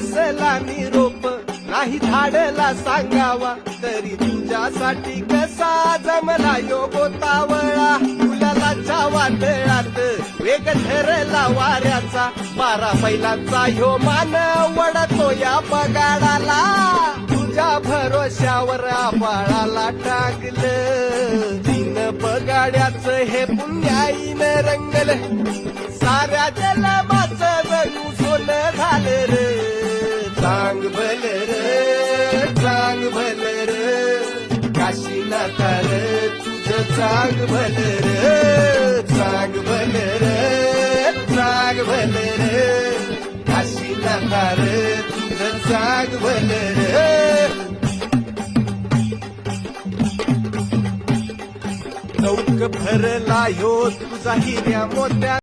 कसला निरोप? नाही धाडला सांगावा तरी तुझ्यासाठी कसा जमला यो गोतावळा फुलालाच्या वादळात वेग ठरला वाऱ्याचा. बारा बैलांचा ह्यो मान वडतो या पगाडाला. तुझ्या भरोश्यावर आबाळाला टाकलं तीन बगाड्याचं हे पुण्याईन रंगल. साऱ्या जला सांग भल रे सांग भल र. काशीनाथा रे तुझं सांग भल रे. सांग भल रे सांग भल रे. काशीनाथा रे तुझं सांग भल रे. चौक भरला यो तुझा हिऱ्या मोत्या